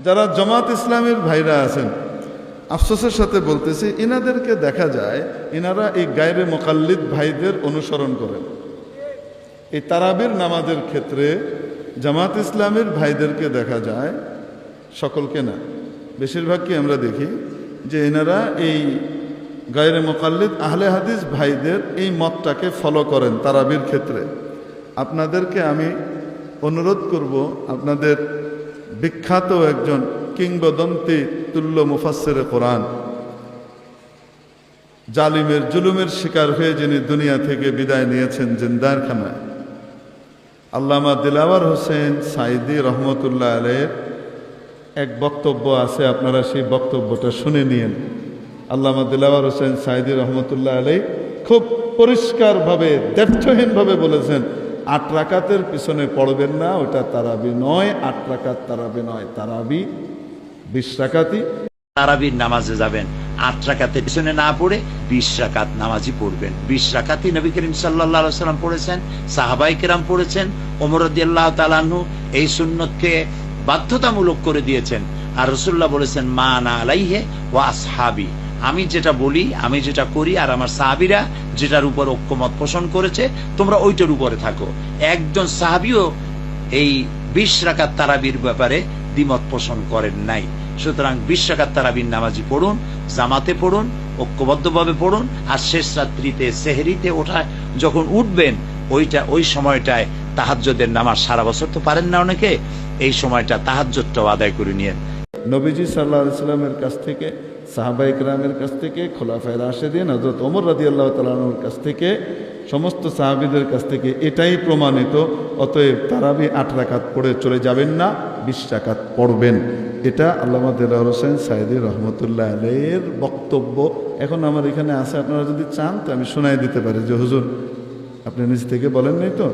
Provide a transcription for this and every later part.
যারা জামাত ইসলামের ভাইরা আছেন, আফসোসের সাথে বলতেছি, ইনাদেরকে দেখা যায়, ইনারা এই গায়রে মোকাল্লিদ ভাইদের অনুসরণ করেন। এই তারাবির নামাজের ক্ষেত্রে জামাত ইসলামের ভাইদেরকে দেখা যায় সকলকে না। বেশিরভাগকে আমরা দেখি যে এনারা এই গায়রে মোকাল্লিদ আহলে হাদিস ভাইদের এই মতটাকে ফলো করেন তারাবির ক্ষেত্রে। আপনাদেরকে আমি অনুরোধ করব আপনাদের বিখ্যাত একজন কিংবদন্তি তুল্য মুফাসের কোরআন। জালিমের জুলুমের শিকার হয়ে যিনি দুনিয়া থেকে বিদায় নিয়েছেন জিন্দার খানায় আল্লামা দিলাওয়ার হোসেন সাইদি রহমতুল্লাহ আলের এক বক্তব্য আছে, আপনারা সেই বক্তব্যটা শুনে নিয়েন। আল্লামা দিলাওয়ার হোসেন সাইদি রহমতুল্লাহ আলাই খুব পরিষ্কারভাবে দ্ব্যর্থহীনভাবে বলেছেন আট রাকাতের পিছনে পড়বেন না ওটা তারাবি নয়, আট রাকাত তারাবি নয়, তারাবি বিশ রাকাতই। তারাবির নামাজে যাবেন, আট রাকাতের পিছনে না পড়ে বিশ রাকাত নামাজই পড়বেন। বিশ রাকাতই নবী করিম সাল্লাহ সাল্লাম পড়েছেন, সাহাবাই কেরাম পড়েছেন, ওমর আল্লাহ তালাহু এই সুন্নতকে বাধ্যতামূলক করে দিয়েছেন। আর রসুল্লাহ বলেছেন, মা না আলাইহে ও আসহাবি। আমি যেটা বলি, আমি যেটা করি আর আমার সাহাবিরা যেটার উপর ঐক্যমত পোষণ করেছে, তোমরা ওইটার উপরে থাকো। একজন সাহাবিও এই বিশ রাকাত তারাবির ব্যাপারে দ্বিমত পোষণ করেন নাই। সুতরাং বিশ রাকাত তারাবির নামাজি পড়ুন, জামাতে পড়ুন, ঐক্যবদ্ধভাবে পড়ুন আর শেষ রাত্রিতে, সেহেরিতে ওঠা যখন উঠবেন, ওইটা, ওই সময়টায় তাহাজ্জদের নামাজ সারা বছর তো পারেন না অনেকে, এই সময়টা তাহাজ্জদটাও আদায় করে নিয়েন। নবীজি সাল্লাহ সাল্লামের কাছ থেকে, সাহাবা ইকরামের কাছ থেকে, খোলাফায় রাশেদিন হজরত ওমর রাজি আল্লাহ তালানোর কাছ থেকে, সমস্ত সাহাবিদের কাছ থেকে এটাই প্রমাণিত, অতএব তারাবি আট রাকাত পড়ে চলে যাবেন না, বিশ রাকাত পড়বেন। এটা আল্লামা দিল্লা হোসেন সাইদি রহমতুল্লাহ আলের বক্তব্য। এখন আমার এখানে আছে, আপনারা যদি চান, তো আমি শোনাই দিতে পারি। যে হুজুর, আপনি নিজ থেকে বলেন নাই তো?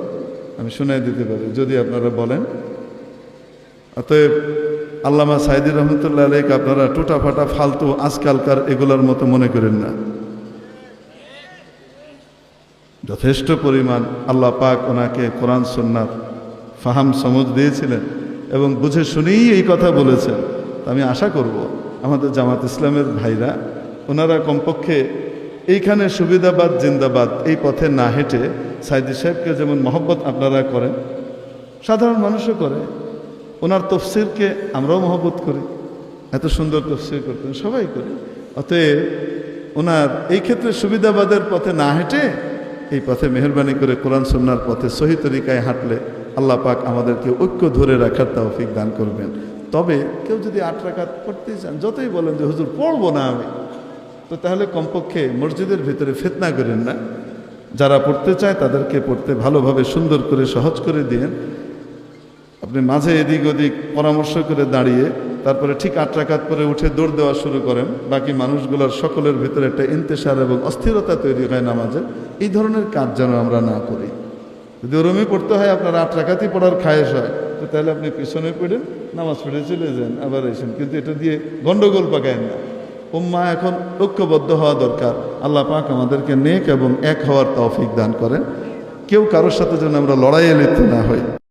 আমি শোনাই দিতে পারি, যদি আপনারা বলেন। অতএব আল্লামা সাইদি রহমতুল্লাহ আলাইকে আপনারা টুটা ফাটা ফালতু, আজকালকার এগুলোর মতো মনে করেন না। যথেষ্ট পরিমাণ আল্লাহ পাক ওনাকে কোরআন সন্ন্যাত ফাহাম সমজ দিয়েছিলেন এবং বুঝে শুনেই এই কথা বলেছেন। আমি আশা করব আমাদের জামাত ইসলামের ভাইরা, ওনারা কমপক্ষে এইখানে সুবিধাবাদ, জিন্দাবাদ, এই পথে না হেঁটে সাইদি সাহেবকে যেমন মহব্বত আপনারা করেন, সাধারণ মানুষও করে। ওনার তফসিরকে আমরাও মহব্বত করি। এত সুন্দর তফসির করতেন, সবাই করি। অতএব ওনার এই ক্ষেত্রে সুবিধাবাদের পথে না হেঁটে এই পথে মেহরবানি করে কোরআন সন্ন্যার পথে সহি তরিকায় হাঁটলে আল্লাহ পাক আমাদেরকে ঐক্য ধরে রাখার তৌফিক দান করবেন। তবে কেউ যদি আট রাখাত পড়তে চান, যতই বলেন যে, হুজুর, পড়ব না আমি। তো তাহলে কমপক্ষে মসজিদের ভিতরে ফেতনা করেন না। যারা পড়তে চায় তাদেরকে পড়তে ভালোভাবে সুন্দর করে সহজ করে দিয়েন। আপনি মাঝে এদিক ওদিক পরামর্শ করে দাঁড়িয়ে তারপরে ঠিক আট রাকাত পরে উঠে দৌড় দেওয়া শুরু করেন। বাকি মানুষগুলোর সকলের ভিতরে একটা ইন্তেসার এবং অস্থিরতা তৈরি হয় নামাজে। এই ধরনের কাজ যেন আমরা না করি। যদি ওরমই পড়তে হয়, আপনার আট রাকাতই পড়ার খায়েশ হয়। তো তাহলে আপনি পিছনে পড়েন, নামাজ পড়ে চলে যান, আবার এসেন কিন্তু এটা দিয়ে গন্ডগোল পাকায়েন না। উম্মা এখন ঐক্যবদ্ধ হওয়া দরকার। আল্লাহ পাক আমাদেরকে নেক এবং এক হওয়ার তৌফিক দান করেন। কেউ কারোর সাথে যেন আমরা লড়াইয়ে লিপ্ত না হই।